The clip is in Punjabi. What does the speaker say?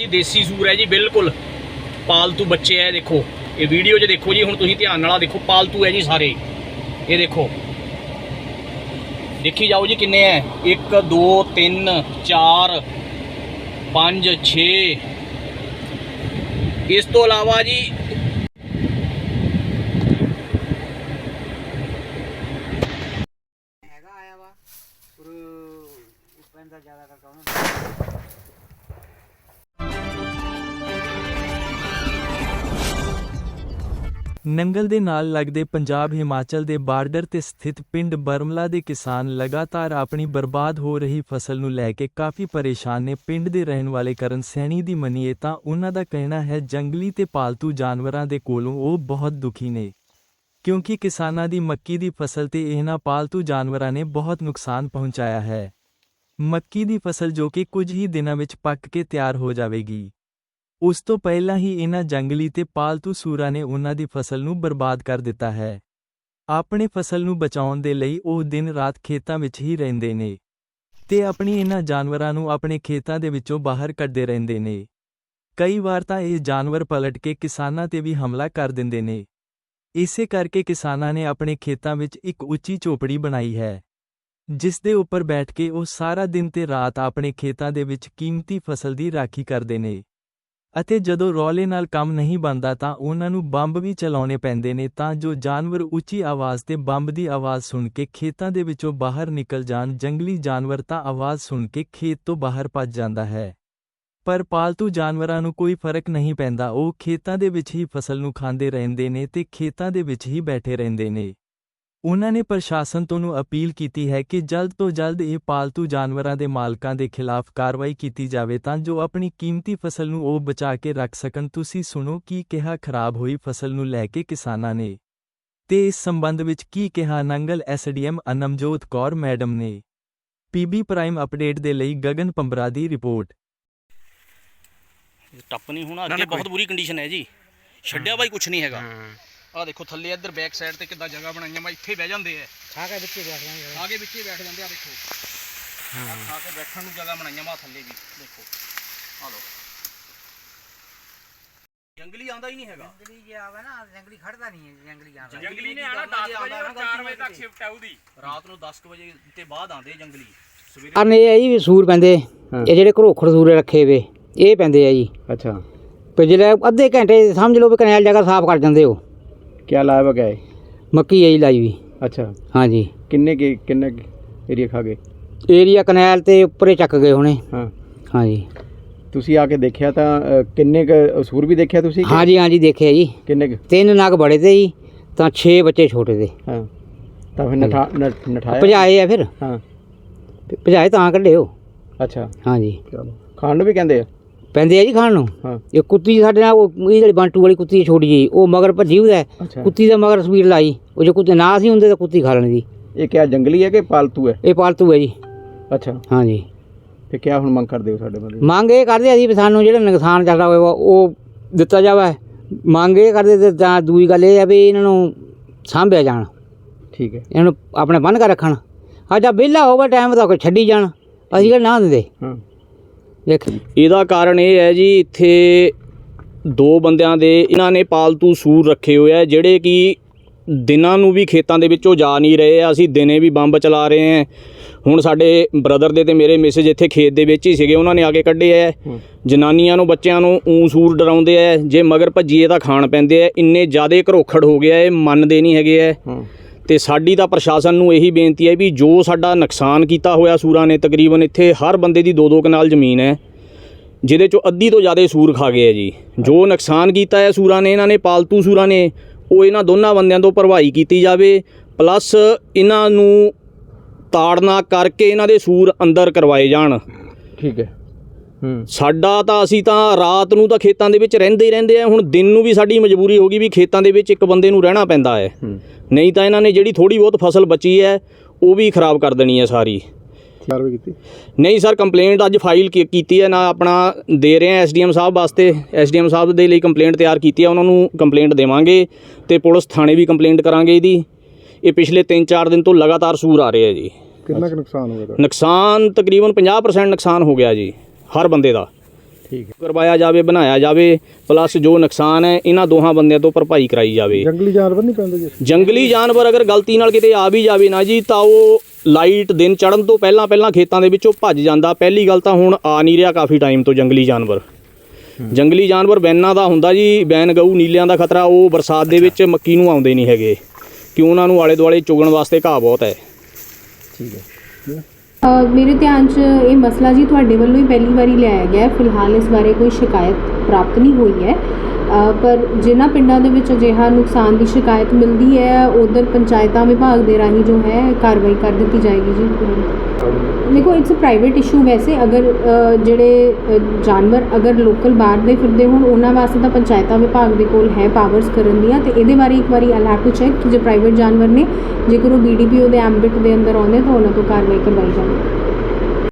ਜੀ, ਦੇਸੀ ਸੂਰ ਹੈ ਜੀ, ਬਿਲਕੁਲ। ਪਾਲਤੂ ਬੱਚੇ ਹੈ ਦੇਖੋ। ਇਹ ਵੀਡੀਓ 'ਚ ਦੇਖੋ ਜੀ, ਹੁਣ ਤੁਸੀਂ ਧਿਆਨ ਨਾਲ ਦੇਖੋ, ਪਾਲਤੂ ਹੈ ਜੀ ਸਾਰੇ। ਇਹ ਦੇਖੋ। ਦੇਖੀ ਜਾਓ ਜੀ ਕਿੰਨੇ ਹੈ 1 2 3 4 5 6 ਇਸ ਤੋਂ ਇਲਾਵਾ ਜੀ, ਹੈਗਾ ਆਇਆ ਵਾ। ਪਰ ਉਹ ਪੈਂਦਾ ਜ਼ਿਆਦਾ ਕਰਕੇ ਉਹਨੂੰ। ਨੰਗਲ ਦੇ ਨਾਲ ਲੱਗਦੇ ਪੰਜਾਬ ਹਿਮਾਚਲ ਦੇ ਬਾਰਡਰ ਤੇ ਸਥਿਤ ਪਿੰਡ ਬਰਮਲਾ ਦੇ ਕਿਸਾਨ ਲਗਾਤਾਰ ਆਪਣੀ ਬਰਬਾਦ ਹੋ ਰਹੀ ਫਸਲ ਨੂੰ ਲੈ ਕੇ ਕਾਫੀ ਪਰੇਸ਼ਾਨ ਨੇ। ਪਿੰਡ ਦੇ ਰਹਿਣ ਵਾਲੇ ਕਰਨ ਸੈਣੀ ਦੀ ਮੰਨੀਏ ਤਾਂ ਉਹਨਾਂ ਦਾ ਕਹਿਣਾ ਹੈ, ਜੰਗਲੀ ਤੇ ਪਾਲਤੂ ਜਾਨਵਰਾਂ ਦੇ ਕੋਲੋਂ ਉਹ ਬਹੁਤ ਦੁਖੀ ਨੇ। ਕਿਉਂਕਿ ਕਿਸਾਨਾਂ ਦੀ ਮੱਕੀ ਦੀ ਫਸਲ ਤੇ ਇਹਨਾਂ ਪਾਲਤੂ ਜਾਨਵਰਾਂ ਨੇ ਬਹੁਤ ਨੁਕਸਾਨ ਪਹੁੰਚਾਇਆ ਹੈ। ਮੱਕੀ ਦੀ ਫਸਲ ਜੋ ਕਿ ਕੁਝ ਹੀ ਦਿਨਾਂ ਵਿੱਚ ਪੱਕ ਕੇ ਤਿਆਰ ਹੋ ਜਾਵੇਗੀ। ਉਸ ਤੋਂ ਪਹਿਲਾਂ ਹੀ ਇਹਨਾਂ ਜੰਗਲੀ ਤੇ ਪਾਲਤੂ ਸੂਰਾਂ ਨੇ ਉਹਨਾਂ ਦੀ ਫਸਲ ਨੂੰ ਬਰਬਾਦ ਕਰ ਦਿੱਤਾ ਹੈ। ਆਪਣੇ ਫਸਲ ਨੂੰ ਬਚਾਉਣ ਦੇ ਲਈ ਉਹ ਦਿਨ ਰਾਤ ਖੇਤਾਂ ਵਿੱਚ ਹੀ ਰਹਿੰਦੇ ਨੇ ਤੇ ਆਪਣੀ ਇਹਨਾਂ ਜਾਨਵਰਾਂ ਨੂੰ ਆਪਣੇ ਖੇਤਾਂ ਦੇ ਵਿੱਚੋਂ ਬਾਹਰ ਕੱਢਦੇ ਰਹਿੰਦੇ ਨੇ। ਕਈ ਵਾਰ ਤਾਂ ਇਹ ਜਾਨਵਰ ਪਲਟ ਕੇ ਕਿਸਾਨਾਂ ਤੇ ਵੀ ਹਮਲਾ ਕਰ ਦਿੰਦੇ ਨੇ। ਇਸੇ ਕਰਕੇ ਕਿਸਾਨਾਂ ਨੇ ਆਪਣੇ ਖੇਤਾਂ ਵਿੱਚ ਇੱਕ ਉੱਚੀ ਝੋਪੜੀ ਬਣਾਈ ਹੈ, ਜਿਸ ਦੇ ਉੱਪਰ ਬੈਠ ਕੇ ਉਹ ਸਾਰਾ ਦਿਨ ਤੇ ਰਾਤ ਆਪਣੇ ਖੇਤਾਂ ਦੇ ਵਿੱਚ ਕੀਮਤੀ ਫਸਲ ਦੀ ਰਾਖੀ ਕਰਦੇ ਨੇ। ਅਤੇ ਜਦੋਂ ਰੌਲੇ ਨਾਲ ਕੰਮ ਨਹੀਂ ਬਣਦਾ ਤਾਂ ਉਹਨਾਂ ਨੂੰ ਬੰਬ ਵੀ ਚਲਾਉਣੇ ਪੈਂਦੇ ਨੇ ਤਾਂ ਜੋ ਜਾਨਵਰ ਉੱਚੀ ਆਵਾਜ਼ ਤੇ ਬੰਬ ਦੀ ਆਵਾਜ਼ ਸੁਣ ਕੇ ਖੇਤਾਂ ਦੇ ਵਿੱਚੋਂ ਬਾਹਰ ਨਿਕਲ ਜਾਣ, ਜੰਗਲੀ ਜਾਨਵਰ ਤਾਂ ਆਵਾਜ਼ ਸੁਣ ਕੇ ਖੇਤ ਤੋਂ ਬਾਹਰ ਭੱਜ ਜਾਂਦਾ ਹੈ। ਪਰ ਪਾਲਤੂ ਜਾਨਵਰਾਂ ਨੂੰ ਕੋਈ ਫ਼ਰਕ ਨਹੀਂ ਪੈਂਦਾ, ਉਹ ਖੇਤਾਂ ਦੇ ਵਿੱਚ ਹੀ ਫਸਲ ਨੂੰ ਖਾਂਦੇ ਰਹਿੰਦੇ ਨੇ ਤੇ ਖੇਤਾਂ ਦੇ ਵਿੱਚ ਹੀ ਬੈਠੇ ਰਹਿੰਦੇ ਨੇ। ਉਹਨਾਂ ਨੇ ਪ੍ਰਸ਼ਾਸਨ ਤੋਂ ਨੂੰ ਅਪੀਲ ਕੀਤੀ ਹੈ ਕਿ ਜਲਦ ਤੋਂ ਜਲਦ ਇਹ ਪਾਲਤੂ ਜਾਨਵਰਾਂ ਦੇ ਮਾਲਕਾਂ ਦੇ ਖਿਲਾਫ ਕਾਰਵਾਈ ਕੀਤੀ ਜਾਵੇ ਤਾਂ ਜੋ ਆਪਣੀ ਕੀਮਤੀ ਫਸਲ ਨੂੰ ਉਹ ਬਚਾ ਕੇ ਰੱਖ ਸਕਣ। ਤੁਸੀਂ ਸੁਣੋ ਕੀ ਕਿਹਾ ਖਰਾਬ ਹੋਈ ਫਸਲ ਨੂੰ ਲੈ ਕੇ ਕਿਸਾਨਾਂ ਨੇ। ਤੇ ਇਸ ਸੰਬੰਧ ਵਿੱਚ ਕੀ ਕਿਹਾ ਨੰਗਲ ਐਸਡੀਐਮ ਅਨਮਜੋਤ ਕੌਰ ਮੈਡਮ ਨੇ। ਪੀਬੀ ਪ੍ਰਾਈਮ ਅਪਡੇਟ ਦੇ ਲਈ ਗਗਨ ਪੰਬਰਾ ਦੀ ਰਿਪੋਰਟ। ਟੱਪ ਨਹੀਂ ਹੋਣਾ ਅੱਗੇ ਬਹੁਤ ਬੁਰੀ ਕੰਡੀਸ਼ਨ ਹੈ ਜੀ। ਛੱਡਿਆ ਬਾਈ ਕੁਝ ਨਹੀਂ ਹੈਗਾ। ਆ ਦੇਖੋ ਥੱਲੇ ਇੱਧਰ ਬੈਕ ਸਾਈਡ ਤੇ ਕਿੱਦਾਂ ਜਗ੍ਹਾ ਬਣਾਈਆਂ ਮੈਂ ਇੱਥੇ ਬਹਿ ਜਾਂਦੇ ਆ। ਖਾ ਕੇ ਵਿੱਚੇ ਬੈਠ ਜਾਂਦੇ ਆ। ਆਗੇ ਵਿੱਚੇ ਬੈਠ ਜਾਂਦੇ ਆ ਦੇਖੋ। ਹਾਂ। ਖਾ ਕੇ ਬੈਠਣ ਨੂੰ ਜਗ੍ਹਾ ਬਣਾਈਆਂ ਮਾ ਥੱਲੇ ਵੀ ਦੇਖੋ। ਆ ਲੋ ਜੰਗਲੀ ਆਂਦਾ ਹੀ ਨਹੀਂ ਹੈਗਾ। ਜੰਗਲੀ ਜੇ ਆਵੇ ਨਾ ਜੰਗਲੀ ਖੜਦਾ ਨਹੀਂ ਹੈ ਜੰਗਲੀ ਆਂਦਾ ਜੰਗਲੀ ਨੇ ਆਣਾ 10 ਵਜੇ ਔਰ 4 ਵਜੇ ਤੱਕ ਸ਼ਿਫਟ ਆਉਦੀ ਰਾਤ ਨੂੰ 10 ਵਜੇ ਤੇ ਬਾਅਦ ਆਂਦੇ ਜੰਗਲੀ। ਸਵੇਰੇ ਅਨੇ ਇਹ ਵੀ ਸੂਰ ਪੈਂਦੇ। ਇਹ ਜਿਹੜੇ ਘਰੋਖੜ ਸੂਰੇ ਰੱਖੇ ਵੇ ਇਹ ਪੈਂਦੇ ਆ ਜੀ। ਅੱਛਾ। ਜਿਹੜਾ ਅੱਧੇ ਘੰਟੇ ਸਮਝ ਲਓ ਵੀ ਕਨੈਲ ਜਗ੍ਹਾ ਸਾਫ਼ ਕਰ ਜਾਂਦੇ ਹੋ क्या लाया हुआ क्या है ਮੱਕੀ ਹੈ ਜੀ ਲਾਈ ਵੀ अच्छा ਹਾਂਜੀ किन्ने के किन्ने एरिया खा गए ਏਰੀਆ ਕਨੈਲ ਤੇ ਉੱਪਰੇ ਚੱਕ ਗਏ ਹੁਣੇ ਹਾਂ ਹਾਂਜੀ ਤੁਸੀਂ ਆ ਕੇ ਦੇਖਿਆ ਤਾਂ ਅ, ਕਿੰਨੇ ਕ ਸੂਰ ਵੀ ਦੇਖਿਆ ਤੁਸੀਂ ਕਿ ਹਾਂਜੀ ਹਾਂਜੀ ਦੇਖਿਆ ਜੀ ਕਿੰਨੇ ਕੁ? ਤਿੰਨ ਨਗ ਬੜੇ ਤੇ ਜੀ ਤਾਂ 6 ਬੱਚੇ ਛੋਟੇ ਤੇ ਹਾਂ ਤਾਂ ਫਿਰ ਨਠਾ ਨਠ- ਨਠਾਇਆ ਭਜਾਏ ਆ ਫਿਰ ਹਾਂ ਭਜਾਏ ਤਾਂ ਕੱਢੇ ਹੋ ਅੱਛਾ ਹਾਂਜੀ ਚਲੋ ਖਾਣ ਨੂੰ ਵੀ ਕਹਿੰਦੇ ਆ ਪੈਂਦੇ ਆ ਜੀ ਖਾਣ ਨੂੰ? ਹਾਂ। ਇਹ ਕੁੱਤੀ ਸਾਡੇ ਨਾਲ ਉਹ ਇਹ ਜਿਹੜੀ ਬੰਟੂ ਵਾਲੀ ਕੁੱਤੀ ਛੋਟੀ ਜੀ ਉਹ ਮਗਰ ਭੱਜੀ ਉਹਦਾ। ਅੱਛਾ। ਕੁੱਤੀ ਦਾ ਮਗਰ ਸਪੀਡ ਲਾਈ। ਉਹ ਜੇ ਕੁੱਤੇ ਨਾ ਸੀ ਹੁੰਦੇ ਤਾਂ ਕੁੱਤੀ ਖਾ ਲੈਣੀ ਸੀ ਇਹ ਕਿਆ ਜੰਗਲੀ ਹੈ ਕਿ ਪਾਲਤੂ ਹੈ? ਇਹ ਪਾਲਤੂ ਹੈ ਜੀ। ਅੱਛਾ। ਹਾਂਜੀ ਤੇ ਕਿਆ ਹੁਣ ਮੰਗ ਕਰਦੇ ਹੋ ਸਾਡੇ ਬੰਦੇ ਮੰਗ ਇਹ ਕਰਦੇ ਆ ਜੀ ਵੀ ਸਾਨੂੰ ਜਿਹੜਾ ਨੁਕਸਾਨ ਚੱਲਦਾ ਹੋਇਆ ਉਹ ਦਿੱਤਾ ਜਾਵੇ। ਮੰਗ ਇਹ ਕਰਦੇ ਤੇ ਜਾਂ ਦੂਜੀ ਗੱਲ ਇਹ ਆ ਵੀ ਇਹਨਾਂ ਨੂੰ ਸਾਂਭਿਆ ਜਾਣ। ਠੀਕ ਹੈ। ਇਹਨਾਂ ਨੂੰ ਆਪਣੇ ਬੰਨ ਕੇ ਰੱਖਣ। ਅੱਜ ਆ ਵਿਹਲਾ ਹੋਵੇ ਟਾਈਮ ਤਾਂ ਕੋਈ ਛੱਡੀ ਜਾਣ। ਅਸੀਂ ਕਿਹੜਾ ਨਾ ਦਿੰਦੇ। ਹਾਂ। ਦੇਖ ਇਹਦਾ ਕਾਰਨ ਇਹ ਹੈ ਜੀ ਇੱਥੇ ਦੋ ਬੰਦਿਆਂ ਦੇ ਇਹਨਾਂ ਨੇ ਪਾਲਤੂ ਸੂਰ ਰੱਖੇ ਹੋਏ ਆ ਜਿਹੜੇ ਕਿ ਦਿਨਾਂ ਨੂੰ ਵੀ ਖੇਤਾਂ ਦੇ ਵਿੱਚੋਂ ਜਾ ਨਹੀਂ ਰਹੇ ਆ। ਅਸੀਂ ਦਿਨੇ ਵੀ ਬੰਬ ਚਲਾ ਰਹੇ ਆ। ਹੁਣ ਸਾਡੇ ਬ੍ਰਦਰ ਦੇ ਤੇ ਮੇਰੇ ਮੈਸੇਜ ਇੱਥੇ ਖੇਤ ਦੇ ਵਿੱਚ ਹੀ ਸੀਗੇ ਉਹਨਾਂ ਨੇ ਆ ਕੇ ਕੱਢੇ ਆ। ਜਨਾਨੀਆਂ ਨੂੰ ਬੱਚਿਆਂ ਨੂੰ ਊਂ ਸੂਰ ਡਰਾਉਂਦੇ ਆ। ਜੇ ਮਗਰ ਭੱਜੀਏ ਤਾਂ ਖਾਣ ਪੈਂਦੇ ਆ। ਇੰਨੇ ਜ਼ਿਆਦੇ ਘਰੋਖੜ ਹੋ ਗਿਆ ਇਹ ਮੰਨਦੇ ਨਹੀਂ ਹੈਗੇ ਆ। ਹਾਂ। ਤੇ ਸਾਡੀ ਤਾਂ ਪ੍ਰਸ਼ਾਸਨ ਨੂੰ ਇਹੀ ਬੇਨਤੀ ਹੈ ਵੀ ਜੋ ਸਾਡਾ ਨੁਕਸਾਨ ਕੀਤਾ ਹੋਇਆ ਸੂਰਾਂ ਨੇ, ਤਕਰੀਬਨ ਇੱਥੇ ਹਰ ਬੰਦੇ ਦੀ 2-2 ਕਨਾਲ ਜ਼ਮੀਨ ਹੈ, ਜਿਹਦੇ ਚੋਂ ਅੱਧੀ ਤੋਂ ਜ਼ਿਆਦਾ ਸੂਰ ਖਾ ਗਏ ਆ ਜੀ। ਜੋ ਨੁਕਸਾਨ ਕੀਤਾ ਹੈ ਸੂਰਾਂ ਨੇ, ਇਹਨਾਂ ਨੇ, ਪਾਲਤੂ ਸੂਰਾਂ ਨੇ, ਉਹ ਇਹਨਾਂ ਦੋਨਾਂ ਬੰਦਿਆਂ ਤੋਂ ਭਰਵਾਈ ਕੀਤੀ ਜਾਵੇ, ਪਲੱਸ ਇਹਨਾਂ ਨੂੰ ਤਾੜਨਾ ਕਰਕੇ ਇਹਨਾਂ ਦੇ ਸੂਰ ਅੰਦਰ ਕਰਵਾਏ ਜਾਣ। ਠੀਕ ਹੈ। ਸਾਡਾ ਤਾਂ ਅਸੀਂ ਤਾਂ ਰਾਤ ਨੂੰ ਤਾਂ ਖੇਤਾਂ ਦੇ ਵਿੱਚ ਰਹਿੰਦੇ ਹੀ ਰਹਿੰਦੇ ਆ। ਹੁਣ ਦਿਨ ਨੂੰ ਵੀ ਸਾਡੀ ਮਜਬੂਰੀ ਹੋ ਗਈ ਵੀ ਖੇਤਾਂ ਦੇ ਵਿੱਚ ਇੱਕ ਬੰਦੇ ਨੂੰ ਰਹਿਣਾ ਪੈਂਦਾ ਹੈ। ਨਹੀਂ ਤਾਂ ਇਹਨਾਂ ਨੇ ਜਿਹੜੀ ਥੋੜੀ ਬਹੁਤ ਫਸਲ ਬਚੀ ਹੈ ਉਹ ਵੀ ਖਰਾਬ ਕਰ ਦੇਣੀ ਹੈ ਸਾਰੀ। ਕਾਰਵਾਈ ਕੀਤੀ? ਨਹੀਂ ਸਰ ਕੰਪਲੇਂਟ ਅੱਜ ਫਾਈਲ ਕੀਤੀ ਹੈ ਨਾ ਆਪਣਾ ਦੇ ਰਹੇ ਹਾਂ ਐਸਡੀਐਮ ਸਾਹਿਬ ਵਾਸਤੇ। ਐਸਡੀਐਮ ਸਾਹਿਬ ਦੇ ਲਈ ਕੰਪਲੇਂਟ ਤਿਆਰ ਕੀਤੀ ਹੈ ਉਹਨਾਂ ਨੂੰ ਕੰਪਲੇਂਟ ਦੇਵਾਂਗੇ ਤੇ ਪੁਲਿਸ ਥਾਣੇ ਵੀ ਕੰਪਲੇਂਟ ਕਰਾਂਗੇ ਇਹਦੀ। ਇਹ ਪਿਛਲੇ 3-4 ਦਿਨ ਤੋਂ ਲਗਾਤਾਰ ਸੂਰ ਆ ਰਹੇ ਆ ਜੀ। ਕਿੰਨਾ ਕੁ ਨੁਕਸਾਨ ਹੋ ਗਿਆ ਨੁਕਸਾਨ ਤਕਰੀਬਨ 50% ਨੁਕਸਾਨ ਹੋ ਗਿਆ ਜੀ। ਹਰ ਬੰਦੇ ਦਾ। ਠੀਕ ਹੈ। ਕਰਵਾਇਆ ਜਾਵੇ ਬਣਾਇਆ ਜਾਵੇ ਪਲੱਸ ਜੋ ਨੁਕਸਾਨ ਹੈ ਇਹਨਾਂ ਦੋਹਾਂ ਬੰਦਿਆਂ ਤੋਂ ਭਰਪਾਈ ਕਰਾਈ ਜਾਵੇ। ਜੰਗਲੀ ਜਾਨਵਰ ਨਹੀਂ ਪੈਂਦੇ ਜੀ ਜੰਗਲੀ ਜਾਨਵਰ ਅਗਰ ਗਲਤੀ ਨਾਲ ਕਿਤੇ ਆ ਵੀ ਜਾਵੇ ਨਾ ਜੀ ਤਾਂ ਉਹ ਲਾਈਟ ਦਿਨ ਚੜਨ ਤੋਂ ਪਹਿਲਾਂ ਪਹਿਲਾਂ ਖੇਤਾਂ ਦੇ ਵਿੱਚੋਂ ਭੱਜ ਜਾਂਦਾ। ਪਹਿਲੀ ਗੱਲ ਤਾਂ ਹੁਣ ਆ ਨਹੀਂ ਰਿਹਾ ਕਾਫੀ ਟਾਈਮ ਤੋਂ ਜੰਗਲੀ ਜਾਨਵਰ। ਜੰਗਲੀ ਜਾਨਵਰ ਬੈਨਾਂ ਦਾ ਹੁੰਦਾ ਜੀ ਬੈਨ ਗਊ ਨੀਲਿਆਂ ਦਾ ਖਤਰਾ ਉਹ ਬਰਸਾਤ ਦੇ ਵਿੱਚ ਮੱਕੀ ਨੂੰ ਆਉਂਦੇ ਨਹੀਂ ਹੈਗੇ। ਕਿ ਉਹਨਾਂ ਨੂੰ ਆਲੇ ਦੁਆਲੇ ਚੁਗਣ ਵਾਸਤੇ ਘਾਹ ਬਹੁਤ ਹੈ। ਠੀਕ ਹੈ। ਮੇਰੇ ਧਿਆਨ 'ਚ ਇਹ ਮਸਲਾ ਜੀ ਤੁਹਾਡੇ ਵੱਲੋਂ ਹੀ ਪਹਿਲੀ ਵਾਰੀ ਲਿਆਇਆ ਗਿਆ ਫਿਲਹਾਲ ਇਸ ਬਾਰੇ ਕੋਈ ਸ਼ਿਕਾਇਤ ਪ੍ਰਾਪਤ ਨਹੀਂ ਹੋਈ ਹੈ। ਪਰ ਜਿਨ੍ਹਾਂ ਪਿੰਡਾਂ ਦੇ ਵਿੱਚ ਅਜਿਹਾ ਨੁਕਸਾਨ ਦੀ ਸ਼ਿਕਾਇਤ ਮਿਲਦੀ ਹੈ, ਉਧਰ ਪੰਚਾਇਤਾਂ ਵਿਭਾਗ ਦੇ ਰਾਹੀਂ ਜੋ ਹੈ, ਕਾਰਵਾਈ ਕਰ ਦਿੱਤੀ ਜਾਏਗੀ ਜੀ। ਦੇਖੋ ਇਟਸ ਅ ਪ੍ਰਾਈਵੇਟ ਇਸ਼ੂ ਵੈਸੇ ਅਗਰ ਜਿਹੜੇ ਜਾਨਵਰ ਅਗਰ ਲੋਕਲ ਬਾਹਰ ਦੇ ਫਿਰਦੇ ਹੋਣ, ਉਹਨਾਂ ਵਾਸਤੇ ਤਾਂ ਪੰਚਾਇਤਾਂ ਵਿਭਾਗ ਦੇ ਕੋਲ ਹੈ ਪਾਵਰਸ ਕਰਨ ਦੀਆਂ, ਤੇ ਇਹਦੇ ਬਾਰੇ ਇੱਕ ਵਾਰੀ ਆਲ ਹੈਵ ਟੂ ਚੈੱਕ ਕਿ ਜੇ ਪ੍ਰਾਈਵੇਟ ਜਾਨਵਰ ਨੇ, ਜੇਕਰ ਉਹ ਬੀਡੀਪੀਓ ਦੇ ਐਂਬਿਟ ਦੇ ਅੰਦਰ ਆਉਂਦੇ ਤਾਂ ਉਹਨਾਂ ਤੋਂ ਕਾਰਵਾਈ ਕਰਵਾਈ ਜਾਵੇ।